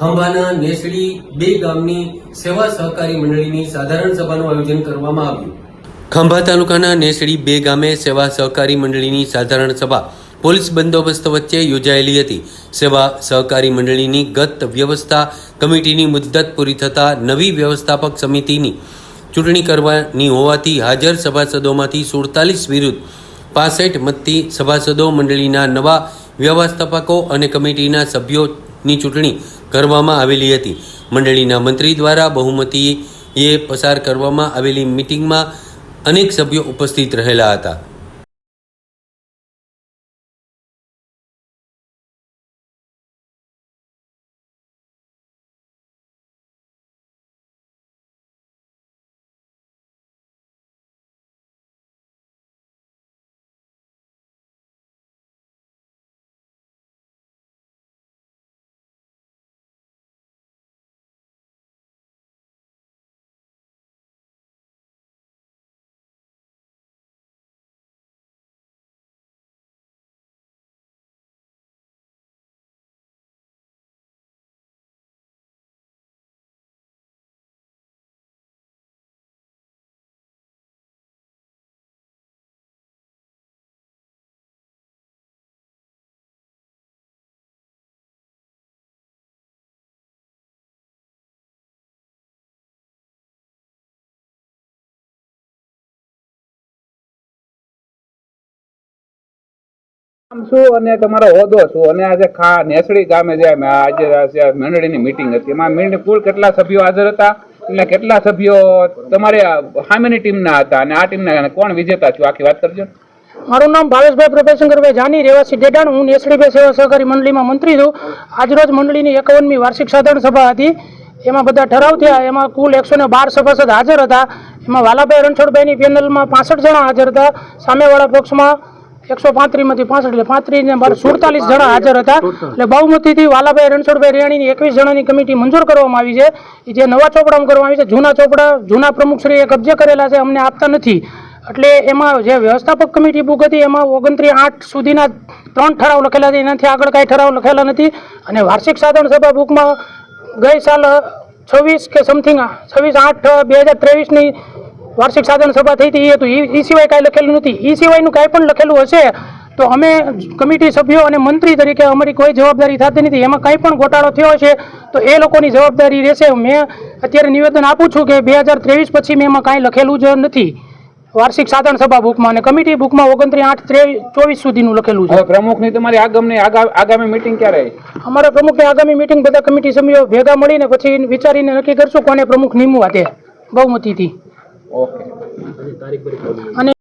ખંભાના નેસડી બે ગામની સેવા સહકારી મંડળીની સાધારણ સભાનું આયોજન કરવામાં આવ્યું. ખંભા તાલુકાના નેસડી બે ગામે સેવા સહકારી મંડળીની સાધારણ સભા પોલીસ બંદોબસ્ત વચ્ચે યોજાયેલી હતી. સેવા સહકારી મંડળીની ગત વ્યવસ્થા કમિટીની મુદ્દત પૂરી થતાં નવી વ્યવસ્થાપક સમિતિની ચૂંટણી કરવાની હોવાથી હાજર સભાસદોમાંથી સુડતાલીસ વિરુદ્ધ પાસઠ મતથી સભાસદો મંડળીના નવા વ્યવસ્થાપકો અને કમિટીના સભ્યોની ચૂંટણી કરવામાં આવેલી હતી. મંડળીના મંત્રી દ્વારા બહુમતીએ પસાર કરવામાં આવેલી મિટિંગમાં અનેક સભ્યો ઉપસ્થિત રહેલા હતા. નામ શું અને તમારો હોદ્દો શું અને આજે ખા નેસડી ગામે જે આજે મંડળીની મીટિંગ હતી. એમાં મંડળી કુલ કેટલા સભ્યો હાજર હતા અને કેટલા સભ્યો તમારે હામેની ટીમના હતા અને આ ટીમના કોણ વિજેતા છો? આખી વાત કરજો. મારું નામ ભાવેશભાઈ પ્રભાશંકરભાઈ જાની, રહેવાસી ડેડાણ હું નેસડીભાઈ સેવા સહકારી મંડળીમાં મંત્રી છું. આજરોજ મંડળીની એકાવનમી વાર્ષિક સાધારણ સભા હતી. એમાં બધા ઠરાવ થયા. એમાં કુલ એકસો ને બાર સભાસદ હાજર હતા. એમાં વાલાભાઈ રણછોડભાઈની પેનલમાં પાસઠ જણા હાજર હતા. સામેવાળા પક્ષમાં એકસો પાંત્રીસમાંથી પાસઠ એટલે પાંત્રીસ ને બાર સુડતાલીસ જણા હાજર હતા. એટલે બહુમતીથી વાલાભાઈ રણછોડભાઈ રેણીની એકવીસ જણાની કમિટી મંજૂર કરવામાં આવી છે. જે નવા ચોપડામાં કરવામાં આવી છે જૂના ચોપડા જૂના પ્રમુખશ્રીએ કબજે કરેલા છે અમને આપતા નથી. એટલે એમાં જે વ્યવસ્થાપક કમિટી બુક હતી એમાં ઓગણત્રીસ આઠ સુધીના ત્રણ ઠરાવ લખેલા છે એનાથી આગળ કાંઈ ઠરાવ લખેલા નથી. અને વાર્ષિક સાધારણ સભા બુકમાં ગઈ સાલ છવ્વીસ કે સમથિંગ છવ્વીસ આઠ બે હજાર ત્રેવીસની વાર્ષિક સાધન સભા થઈ હતી એ હતું એ સિવાય કાંઈ લખેલું નથી એ સિવાયનું કાંઈ પણ લખેલું હશે તો અમે કમિટી સભ્યો અને મંત્રી તરીકે અમારી કોઈ જવાબદારી થતી નથી. એમાં કંઈ પણ ગોટાળો થયો હશે તો એ લોકોની જવાબદારી રહેશે. મેં અત્યારે નિવેદન આપું છું કે બે હજાર ત્રેવીસ પછી મેં એમાં કાંઈ લખેલું જ નથી. વાર્ષિક સાધારણ સભા બુકમાં અને કમિટી બુકમાં ઓગણત્રીસ આઠ ત્રેવીસ ચોવીસ સુધીનું લખેલું છે. પ્રમુખની તમારી આગમની આગા- આગામી મિટિંગ ક્યારે? અમારા પ્રમુખની આગામી મિટિંગ બધા કમિટી સભ્યો ભેગા મળીને પછી વિચારીને નક્કી કરશું કોને પ્રમુખ નિમવા તે બહુમતીથી. ઓકે. અને